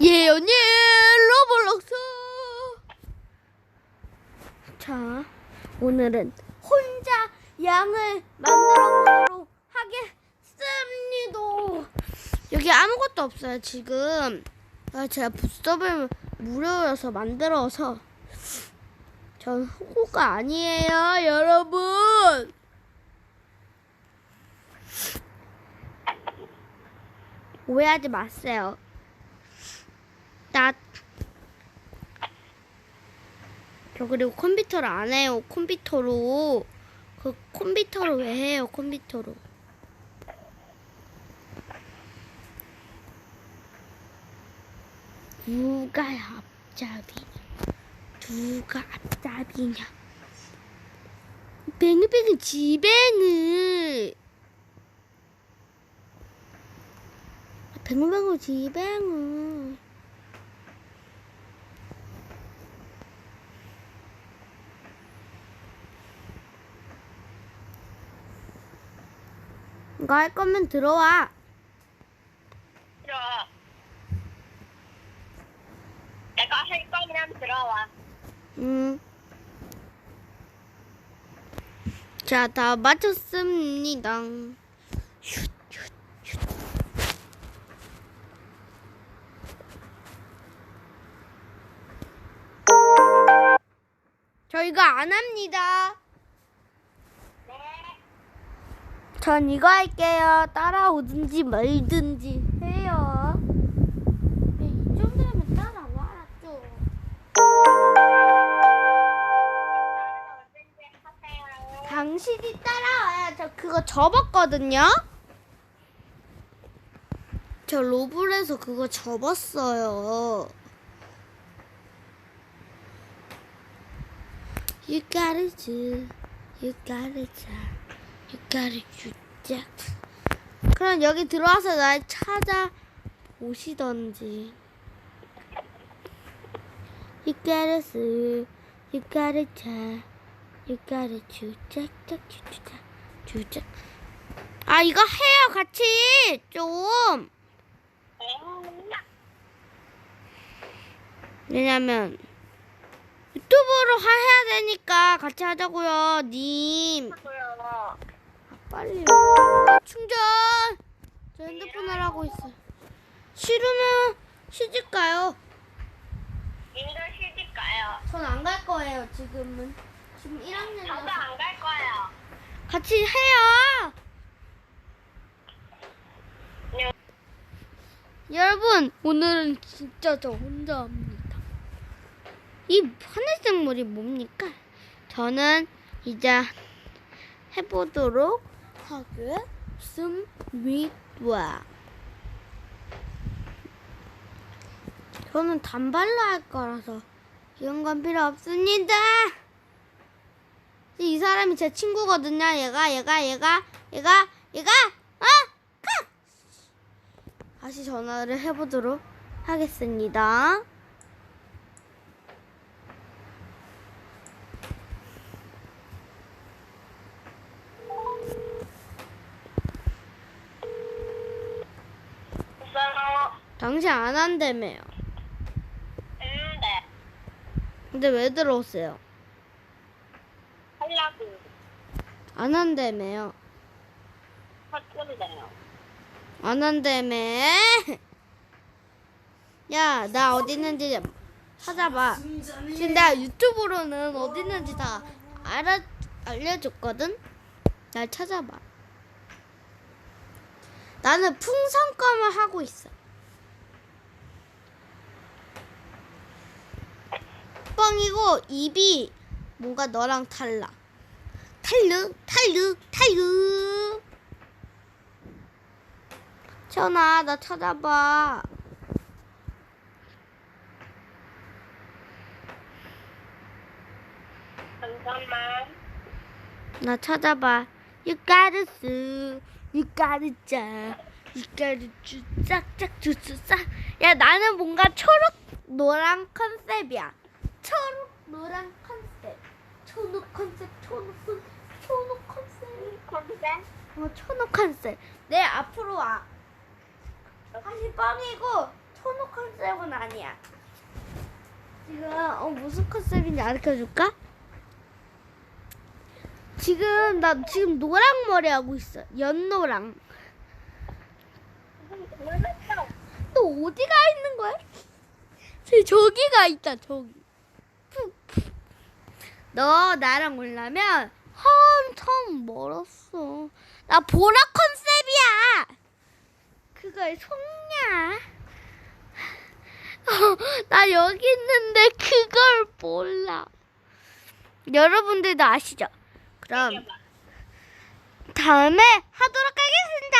예언이 로블록스. 자 오늘은 혼자 양을 만들어 보도록 하겠습니다. 여기 아무것도 없어요 지금. 아, 제가 부스업을 무료여서 만들어서. 전 호구가 아니에요 여러분. 오해하지 마세요 나, 저 그리고 컴퓨터를 안 해요. 컴퓨터로. 그 컴퓨터로 왜 해요? 컴퓨터로. 누가 앞잡이냐? 누가 앞잡이냐? 뱅이뱅이 지뱅이. 뱅이뱅이 지뱅이. 이거 할 거면 들어와. 들어와. 내가 할 거면 들어와. 음. 자, 다 맞췄습니다. 슛, 슛, 슛. 저 이거 안 합니다. 네. 전 이거 할게요. 따라오든지 말든지 해요. 네, 이 정도면 따라와, 좀. 당신이 따라와야 저 그거 접었거든요. 저 로블에서 그거 접었어요. You you gotta do that. 그럼 여기 들어와서 날 찾아 오시던지. You gotta do, you gotta 주작작 주작 주작 아 이거 해요 같이 좀 왜냐면 유튜브로 하- 해야 되니까 같이 하자고요 님. 빨리 아, 충전 저 핸드폰 하라고 있어 싫으면 시집 가요 님도 시집 가요. 전 안 갈 거예요 지금은 지금 1학년이라서 저도 안 갈 거예요. 같이 해요. 네. 여러분, 오늘은 진짜 저 혼자 합니다. 이 하늘색 물이 뭡니까? 저는 이제 해보도록 하겠습니다. 저는 단발로 할 거라서 이런 건 필요 없습니다. 이 사람이 제 친구거든요. 얘가, 얘가, 얘가, 얘가, 얘가, 어? 가! 다시 전화를 해보도록 하겠습니다. 당신 안 한다며요. 음, 네. 근데 왜 들어오세요? 하려고. 안 한다며요. 할 건데요. 안 한다며. 야, 나 어디 있는지 찾아봐. 지금 내가 유튜브로는 어디 있는지 다 알아, 알려줬거든? 날 찾아봐. 나는 풍선껌을 하고 있어. 뻥이고 입이 뭔가 너랑 달라. 탈르, 탈르, 탈르. 천아, 나 찾아봐. 잠깐만. 나 찾아봐. You gotta do, you gotta 짜, you gotta 주, 짝짝 짝. 야, 나는 뭔가 초록 노랑 컨셉이야. 초록 노랑 컨셉. 초록 컨셉, 초록 컨셉, 초록 컨셉. 컨셉? 어, 초록 컨셉. 내 앞으로 와. 다시 뻥이고 포노 컨셉은 아니야. 지금 어, 무슨 컨셉인지 알려줄까? 지금 나 지금 노랑 머리 하고 있어. 연노랑. 또 어디가 있는 거야? 저기 저기가 있다 저기. 너 나랑 올라면 한참 멀었어. 나 보라 컨셉이야. 그걸 속냐? 나 여기 있는데 그걸 몰라. 여러분들도 아시죠? 그럼 다음에 하도록 하겠습니다.